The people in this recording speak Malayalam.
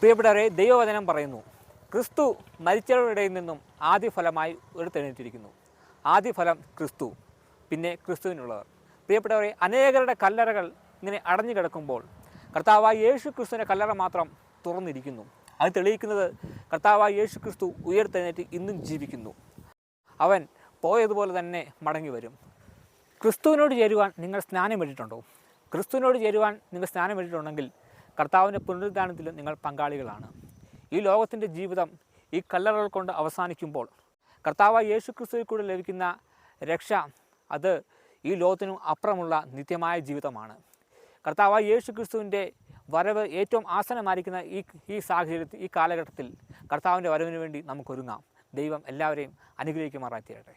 പ്രിയപ്പെട്ടവരെ ദൈവവചനം പറയുന്നു ക്രിസ്തു മരിച്ചവരുടെ നിന്നും ആദ്യഫലമായി എടുത്തെഴുന്നേറ്റിരിക്കുന്നു. ആദ്യഫലം ക്രിസ്തു പിന്നെ ക്രിസ്തുവിനുള്ളവർ പ്രിയപ്പെട്ടവരെ അനേകരുടെ കല്ലറകൾ ഇങ്ങനെ അടഞ്ഞു കിടക്കുമ്പോൾ കർത്താവായ യേശു ക്രിസ്തുവിന്റെ കല്ലറ മാത്രം തുറന്നിരിക്കുന്നു. അത് തെളിയിക്കുന്നത് കർത്താവായ യേശു ക്രിസ്തു ഉയർത്തെഴുന്നേറ്റ് ഇന്നും ജീവിക്കുന്നു. അവൻ പോയതുപോലെ തന്നെ മടങ്ങി വരും. ക്രിസ്തുവിനോട് ചേരുവാൻ നിങ്ങൾ സ്നാനം ഇട്ടിട്ടുണ്ടോ ക്രിസ്തുവിനോട് ചേരുവാൻ നിങ്ങൾ സ്നാനം ഇട്ടിട്ടുണ്ടെങ്കിൽ കർത്താവിന്റെ പുനരുദ്ധാനത്തിലും നിങ്ങൾ പങ്കാളികളാണ്. ഈ ലോകത്തിന്റെ ജീവിതം ഈ കല്ലറകൾ കൊണ്ട് അവസാനിക്കുമ്പോൾ കർത്താവ് യേശു ക്രിസ്തുവിൽ കൂടെ ലഭിക്കുന്ന രക്ഷ അത് ഈ ലോകത്തിനും അപ്പുറമുള്ള നിത്യമായ ജീവിതമാണ്. കർത്താവ് യേശു ക്രിസ്തുവിന്റെ വരവ് ഏറ്റവും ആസനമായിരിക്കുന്ന ഈ ഈ സാഹചര്യത്തിൽ ഈ കാലഘട്ടത്തിൽ കർത്താവിന്റെ വരവിന് വേണ്ടി നമുക്കൊരുങ്ങാം. ദൈവം എല്ലാവരെയും അനുഗ്രഹിക്കുമാറായി തീരട്ടെ.